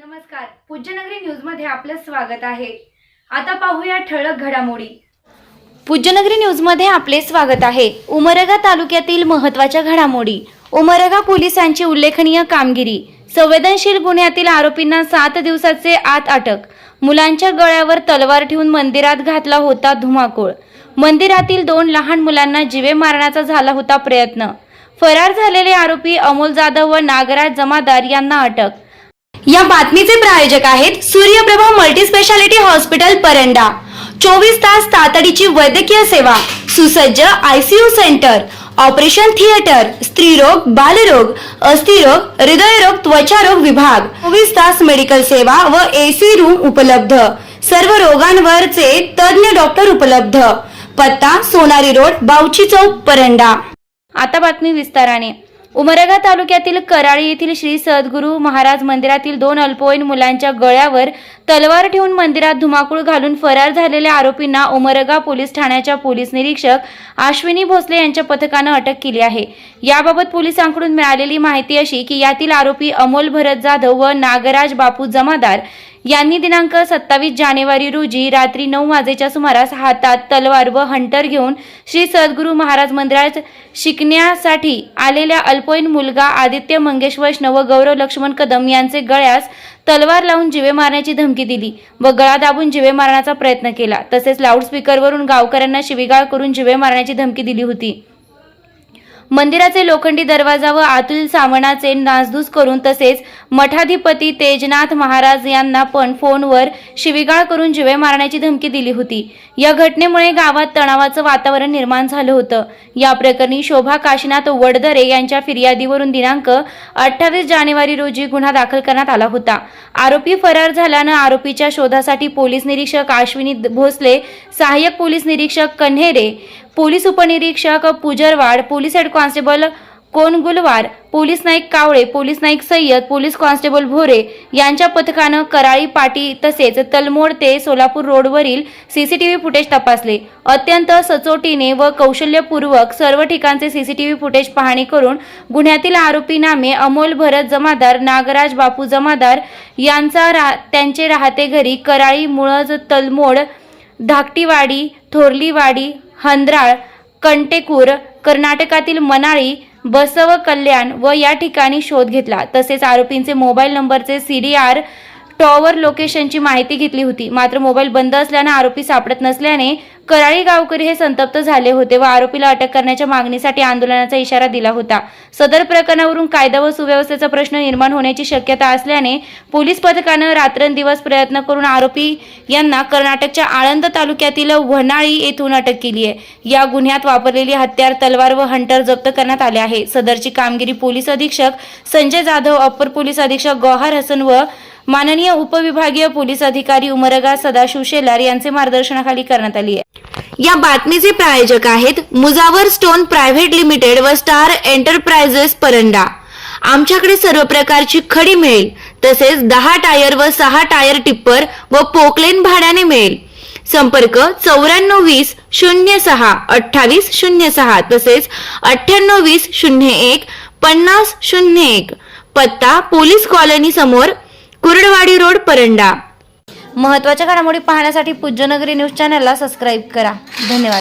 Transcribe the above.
नमस्कार. पूज्यनगरी न्यूजमध्ये आपलं स्वागत आहे. आता पाहूया ठळक घडामोडी. पूज्यनगरी न्यूजमध्ये आपले स्वागत आहे. उमरगा तालुक्यातील महत्त्वाच्या घडामोडी. उमरगा पोलिसांची उल्लेखनीय कामगिरी. संवेदनशील गुन्ह्यातील आरोपींना सात दिवसाचे आत अटक. मुलांच्या गळ्यावर तलवार ठेवून मंदिरात घातला होता धुमाकूळ. मंदिरातील दोन लहान मुलांना जीवे मारण्याचा झाला होता प्रयत्न. फरार झालेले आरोपी अमोल जाधव व नागराज जमादार यांना अटक. या बातमीचे प्रायोजक आहेत सूर्यप्रभा मल्टीस्पेशालिटी हॉस्पिटल परंडा. चोवीस तास तातडीची वैद्यकीय सेवा सुसज्ज आयसीयू सेंटर ऑपरेशन थिएटर स्त्रीरोग बालरोग अस्थिरोग हृदयरोग त्वचारोग विभाग. चोवीस तास मेडिकल सेवा व एसी रूम उपलब्ध. सर्व रोगांवरचे तज्ञ डॉक्टर उपलब्ध. पत्ता सोनारी रोड बावची चौक परंडा. आता बातमी विस्ताराने. उमरगा तालुक्यातील कराळी येथील श्री सद्गुरू महाराज मंदिरातील दोन अल्पवयीन मुलांच्या गळ्यावर तलवार ठेवून मंदिरात धुमाकूळ घालून फरार झालेल्या आरोपींना उमरगा पोलीस ठाण्याच्या पोलीस निरीक्षक अश्विनी भोसले यांच्या पथकानं अटक केली आहे. याबाबत पोलिसांकडून मिळालेली माहिती अशी की यातील आरोपी अमोल भरत जाधव व नागराज बापू जमादार यांनी दिनांक सत्तावीस जानेवारी रोजी रात्री नऊ वाजेच्या सुमारास हातात तलवार व हंटर घेऊन श्री सद्गुरू महाराज मंदिरात शिकण्यासाठी आलेल्या अल्पवयीन मुलगा आदित्य मंगेश वैष्णव व गौरव लक्ष्मण कदम यांचे गळ्यास तलवार लावून जिवे मारण्याची धमकी दिली व गळा दाबून जिवे मारण्याचा प्रयत्न केला. तसेच लाऊडस्पीकरवरून गावकऱ्यांना शिवीगाळ करून जिवे मारण्याची धमकी दिली होती. मंदिराचे लोखंडी दरवाजा व आतील सावणाचे नासधूस करून तसेच मठाधिपती तेजनाथ महाराज यांना पण फोनवर शिवीगाळ करून जिवे मारण्याची धमकी दिली होती. या घटनेमुळे गावात तणावाचं वातावरण निर्माण झालं होतं. या प्रकरणी शोभा काशीनाथ वडदरे यांच्या फिर्यादीवरून दिनांक अठ्ठावीस जानेवारी रोजी गुन्हा दाखल करण्यात आला होता. आरोपी फरार झाल्यानं आरोपीच्या शोधासाठी पोलीस निरीक्षक अश्विनी भोसले सहाय्यक पोलीस निरीक्षक कन्हेरे पोलीस उपनिरीक्षक Pujarwad police head constable Kongulwar police Naik Kawale police Naik Sayyad police constable Bhore यांच्या पथकानं कराळी पाटी तसेच तलमोड ते सोलापूर रोडवरील सीसीटीव्ही फुटेज तपासले. अत्यंत सचोटीने व कौशल्यपूर्वक सर्व ठिकाणचे सीसीटीव्ही फुटेज पाहणी करून गुन्ह्यातील आरोपी नामे अमोल भरत जमादार नागराज बापू जमादार यांचा रा त्यांचे राहते घरी कराळी मुळज तलमोड धाकटीवाडी थोरलीवाडी हंद्राळ कंटेकूर कर्नाटकातील मनाळी बसव कल्याण व या ठिकाणी शोध घेतला. तसेच आरोपींचे मोबाईल नंबरचे सी डी आर टॉवर लोकेशनची माहिती घेतली होती. मात्र मोबाईल बंद असल्यानं आरोपी सापडत नसल्याने कराळी गावकरी हे संतप्त झाले होते व आरोपीला अटक करण्याच्या मागणीसाठी आंदोलनाचा इशारा दिला होता. सदर प्रकरणावरून कायदा व सुव्यवस्थेचा प्रश्न निर्माण होण्याची शक्यता असल्याने पोलीस पथकानं रात्रंदिवस प्रयत्न करून आरोपी यांना कर्नाटकच्या आळंद तालुक्यातील वनाळी येथून अटक केली आहे. या गुन्ह्यात वापरलेली हत्यार तलवार व हंटर जप्त करण्यात आले आहे. सदरची कामगिरी पोलीस अधीक्षक संजय जाधव अप्पर पोलीस अधीक्षक गौहर हसन व माननीय उपविभागीय पोलीस अधिकारी उमरगा सदाशिव शेलार यांचे मार्गदर्शनाखाली करण्यात आली आहे. या बातमीचे प्रायोजक आहेत मुजावर स्टोन प्रायव्हेट लिमिटेड व स्टार एंटरप्राइजेस परंडा. आमच्याकडे सर्व प्रकारची खडी मिळेल तसेच दहा टायर व सहा टायर टिप्पर व पोकलेन भाड्याने मिळेल. संपर्क चौऱ्याण्णव वीस शून्य सहा अठ्ठावीस शून्य सहा तसेच अठ्ठ्याण्णव वीस शून्य एक पन्नास शून्य एक. पत्ता पोलीस कॉलनी समोर कुरडवाडी रोड परंडा. महत्त्वाच्या घडामोडी पाहण्यासाठी पूज्यनगरी न्यूज चॅनलला सबस्क्राईब करा. धन्यवाद.